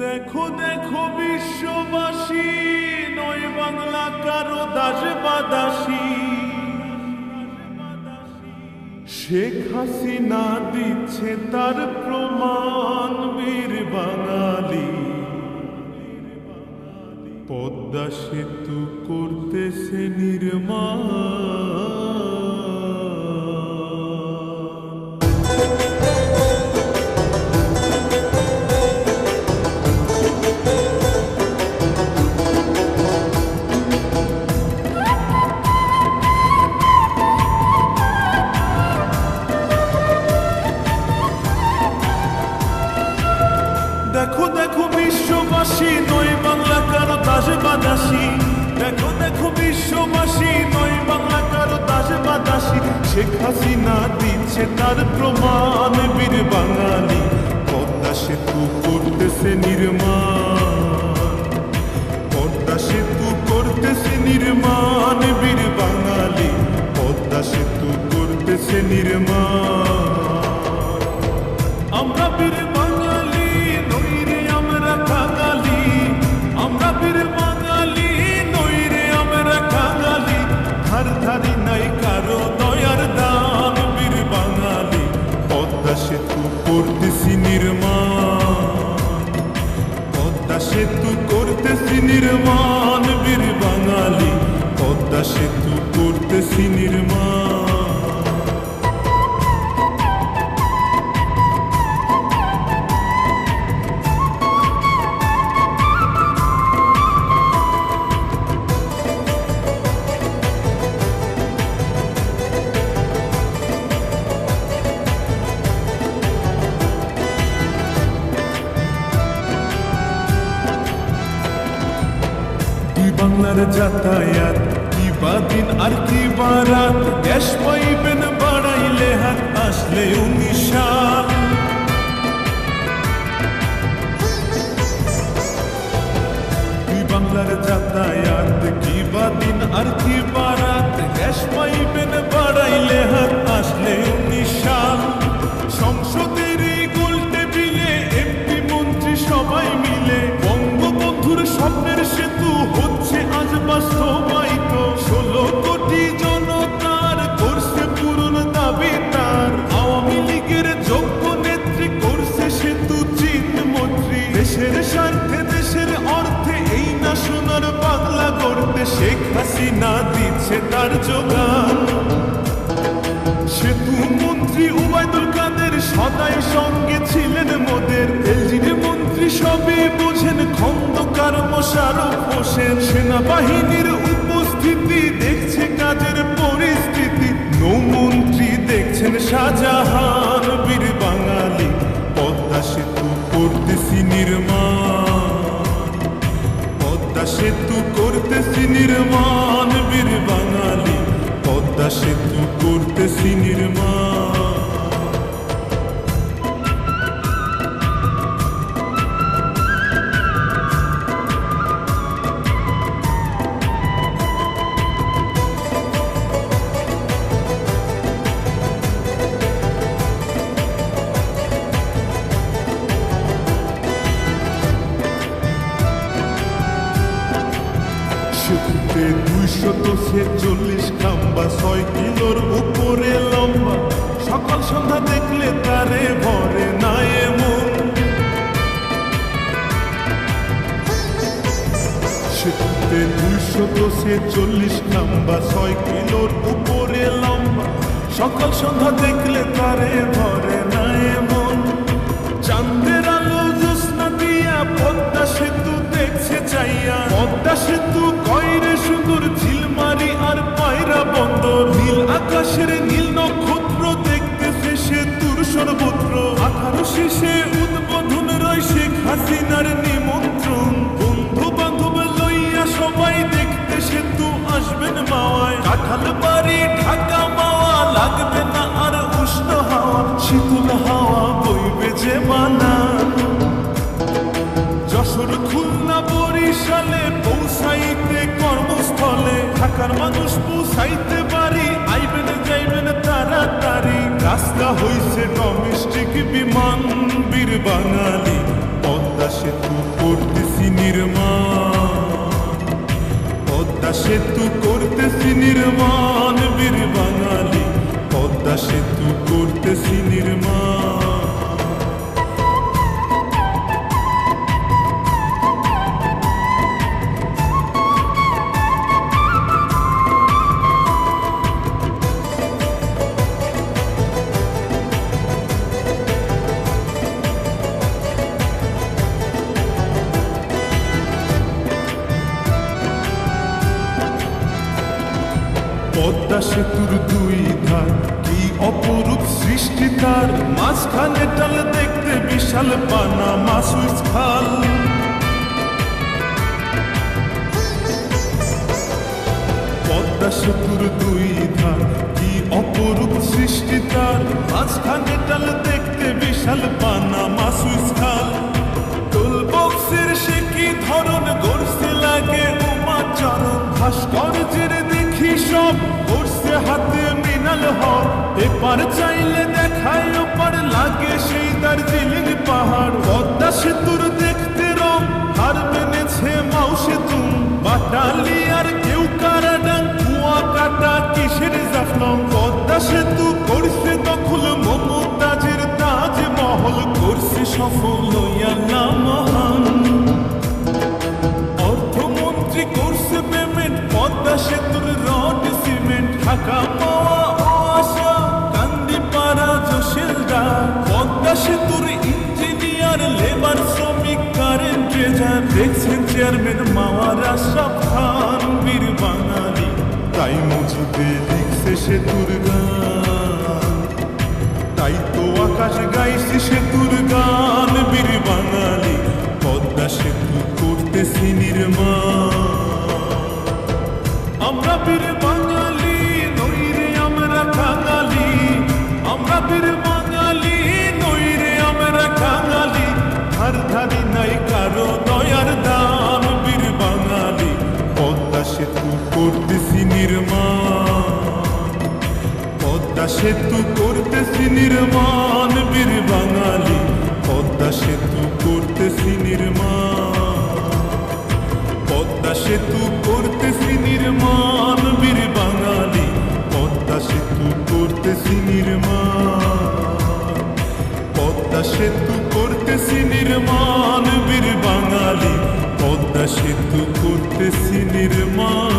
দেখো দেখো বিশ্ববাসী, নয় বাংলা কারও দাস বাদাসী শেখ হাসিনা দিচ্ছে তার প্রমাণ, বীর বাঙালি। পদ্মা সেতু করতেছে নির্মাণ। শেখ হাসিনা দিচ্ছে তার প্রমাণ, বীর বাঙালি। পদ্মা সেতু করতেছে নির্মাণ। পদ্মা সেতু করতেছে নির্মাণ, বীর বাঙালি। পদ্মা সেতু করতেছে নির্মাণ। পদ্মা সেতু করতেছি নির্মাণ পদ্মা সেতু করতেছি নির্মাণ বীর বাঙালি পদ্মা সেতু করতেছি নির্মাণ। বাংলার যাতায়াত। কি বা দিন আর কি বা রাত, গ্যাস পাইবেন বাড়াইলে হাত আসলে উনিশ বাংলার যাতায়াত, কি বা দিন আর কি বা রাত পাইবেন বাড়াইলে হাত সদাই সঙ্গে ছিলেন মোদের এলজিডি মন্ত্রী সবে বোঝেন খন্দকার মোশারফ হোসেন সেনাবাহিনীর উপস্থিতি, দেখছে কাজের পরিস্থিতি। নৌমন্ত্রী দেখছেন শাহজাহান দুইশত ছেচল্লিশ খাম্বা, ছয় কিলোর উপরে লম্বা। সকাল সন্ধ্যা দেখলে তারে ভরে না এমন সেতুতে দুইশত ছেচল্লিশ খাম্বা, ছয় কিলোর উপরে লম্বা। সকাল সন্ধ্যা দেখলে তারে ভরে না শেষে উদ্বোধন হাসিনার নিমন্ত্রণ। বন্ধু বান্ধব লইয়া সবাই দেখতে সেতু আসবেন মাওয়ায়। কাঁঠাল বাড়ি, ঢাকা মাওয়া, লাগবে না আর উষ্ণ হাওয়া। শীতল হাওয়া বইবে যে মানা। যশোর, খুলনা, বরিশালে পৌঁছাইতে কর্মস্থলে। ঢাকার মানুষ পৌঁছাইতে পারি রাস্তা হইছে ডোমেস্টিক বিমান বীর বাঙালি। পদ্মা সেতু করতেছি নির্মাণ। পদ্মা সেতু করতেছি নির্মাণ। পদ্মা সেতুর দুই ধার। কি অপরূপ সৃষ্টি তার? মাঝখানে টাল দেখতে বিশাল পানা মাসুইস খাল। পদ্মা সেতুর দুই ধার। কি অপরূপ সৃষ্টি তার? মাঝখানে টাল দেখতে বিশাল পানা মাসুইস এপার চাইলে দেখায়, ওপার লাগে সেই দার্জিলিং পাহাড়। পদ্মা সেতুর দেখতে রং, হার মেনেছে মাউসে তুম বাটালি আর কেউ কারাডাং কুয়া কাটা কিসের জাফলং? পদ্মা সেতু করছে দখল, মমতাজের তাজ মহল করছে সফল ইয়াল্লা মহান। অর্থমন্ত্রী করছে পেমেন্ট পদ্মা সেতুর রড সিমেন্ট ঢাকা পাওয়া পদ্মা সেতুর ইঞ্জিনিয়ার, লেবার শ্রমিক কারেন্ট ট্রেজার দেখছেন চেয়ারম্যান মাওয়ার আশরাফ খান, বীর বাঙালি। তাই মুছতে লিখছে সেতুর গান। তাই তো আকাশ গাইছে সেতুর ধার ধারি নাই কারও দয়ার দান। বীর বাঙালি, পদ্মা সেতু করতেছি নির্মাণ। পদ্মা সেতু করতেছি নির্মাণ। বীর বাঙালি, পদ্মা সেতু করতেছি নির্মাণ। পদ্মা সেতু করতেছি নির্মাণ। বীর বাঙালি, পদ্মা সেতু করতেছি নির্মাণ। পদ্মা সেতু করতেছি নির্মাণ বীর বাঙালি পদ্মা সেতু করতেছি নির্মাণ।